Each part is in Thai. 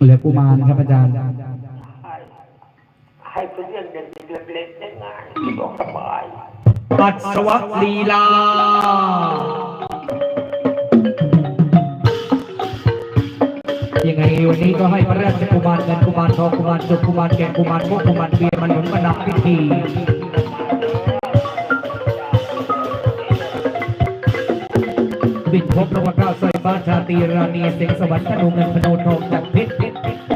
มีรอีกอุมารครับอาจารย์ ให้เพื่อนเด็ก เล็กๆได้งาที่บอกสบายปัสสาวะลีลา ยังไงวันนี้ก็ให้พระราชกุมารเงินกุมารทองกุมารจุกกุมารแก่กุมารพวกกุมารเบียมันหนุนประดับพิธีบิดพบพระวก้าใส่บ้านชาตีราณีเสียงสวรรค์ธนูเงินพนูทองจากพิษ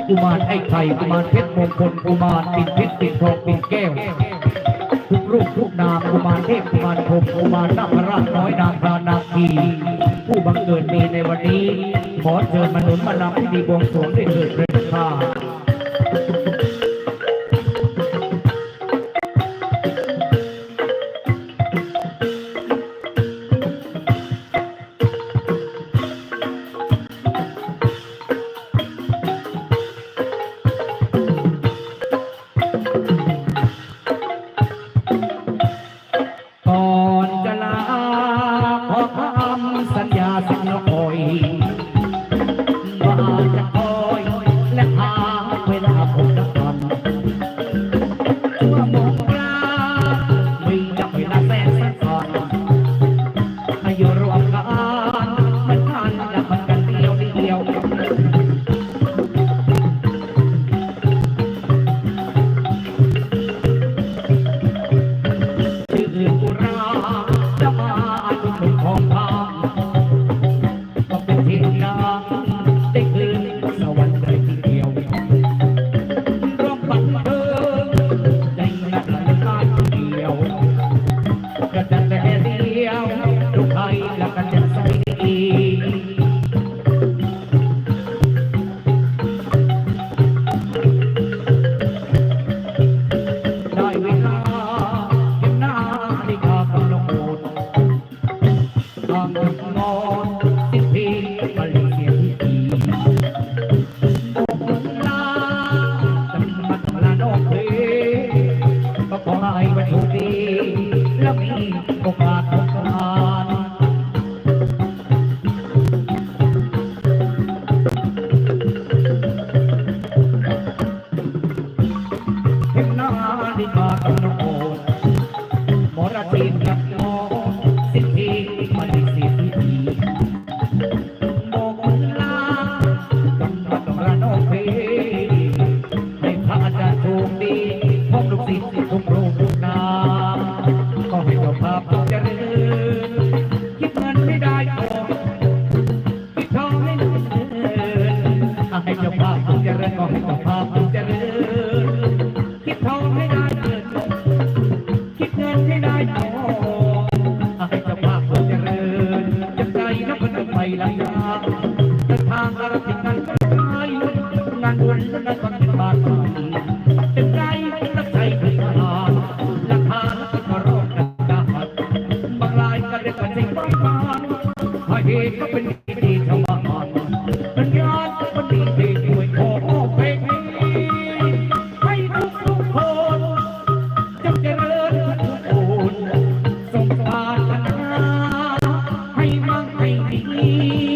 กุมารไอ้ไข่กุมารเพชรมงคลกุมารปิดพชรปิดทองปิดแก้ว ทุกรูปทุกนามกุมารเทพกุมารพรมกุมารนาคราชน้อยนางพรานาคีผู้บังเกิดมีในวันนี้ ขอเชิญมนุษย์มานำพิธีบวงสรวงด้วยเถิดพระเจ้า constante. the wall. ให้มั่งให้ดี